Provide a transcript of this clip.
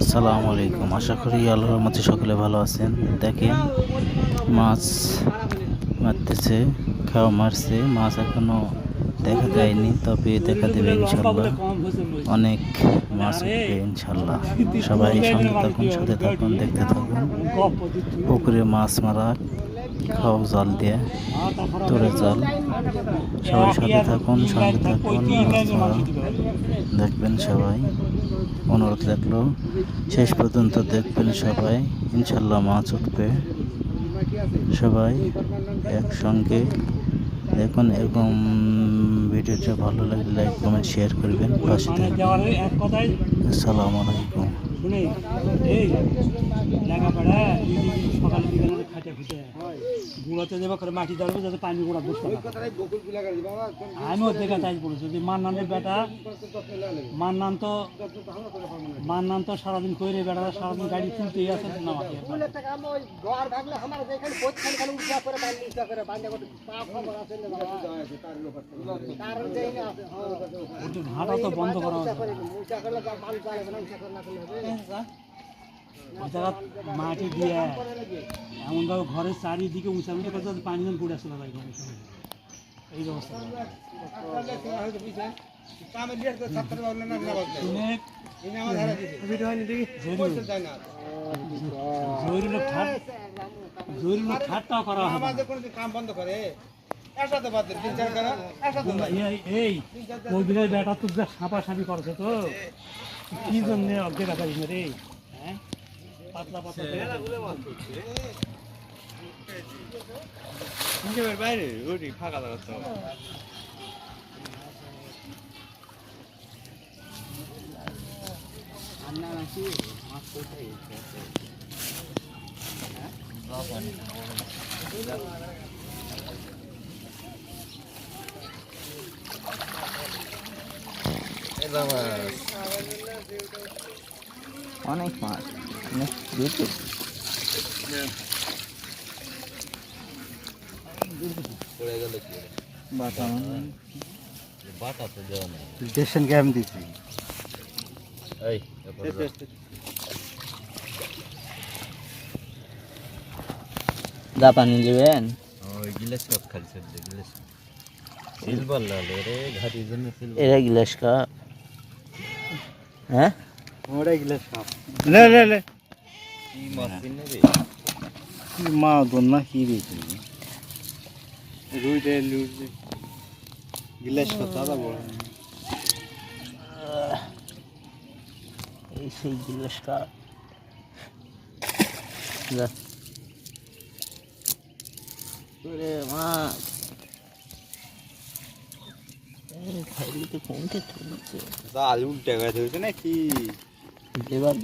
আসসালামু আলাইকুম। আশা করি আল্লাহর মধ্যে সকলে ভালো আছেন। দেখেন, মাছ মারতেছে খাওয়া মারছে। মাছ এখনও দেখা যায়নি তবে দেখা দেবে ইনশাল্লাহ অনেক মাছ উঠবে ইনশাল্লাহ সবাই সঙ্গে থাকুন, সাথে থাকুন, দেখতে থাকুন। পুকুরে মাছ মারা খাও জাল দিয়ে তোরে জাল। সবাই সাথে থাকুন, সঙ্গে থাকুন দেখবেন সবাই। অনুরোধ রাখল শেষ পর্যন্ত দেখবেন সবাই। ইনশাল্লাহ মাছ উঠবে। সবাই একসঙ্গে দেখুন, এরকম ভিডিওটা ভালো লাগলে লাইক কমেন্ট শেয়ার করবেন। পাশে আসসালামু আলাইকুম। শুনে, এই সকালে গুঁড়োতে দেবে করে মাটি দাঁড়াবে যাতে পানি গুঁড়া বুঝতে আমিও দেখা তাই বলেছি যে মান্নানের বেটা মান্নান তো মান্নান তো সারাদিন কইরে বেটা সারাদিন গাড়ি তুলতেই আছে না মাটি ভাড়া তো বন্ধ করা জায়গা মাটি দিয়ে এমন ভাবে ঘরের চারিদিকে উঁচা উঁচা করে পানি যেন পড়ে আসলে ভাই ঘরের সঙ্গে। এই শুনে জরুরি খাট জরুরি খাটটাও করা এই- বেটা তো সাপা সাপি করছে তো কি জন্য অজ্ঞে রাখা রে হ্যাঁ পাতলা পাতলা। বাইরে? ওটি ফাঁকা জায়গা তো অনেক মাছ অনেক দুটো পড়ে গেল কি বাটা বাটা তো দেওয়া নেই স্টেশন ক্যাম্প দিছি এই। দা পানি নেবেন ওই গিলাস কাপ। খাইছে গিলাস সিলভার লালে রে ঘাটির জন্য সিলভার এরা গিলাস কা হ্যাঁ? ওরে গিলাস কাপ। লে লে লে। কি মাছ কিনে রে কি মা দোন না কি দিয়েছি রুই দে লুই দে গিলাস কত দাদা বড় এই সেই গিলাস কা যা ওরে মাছ এই খাইলে তো তুলছে জাল উল্টে গেছে হইছে নাকি? এবার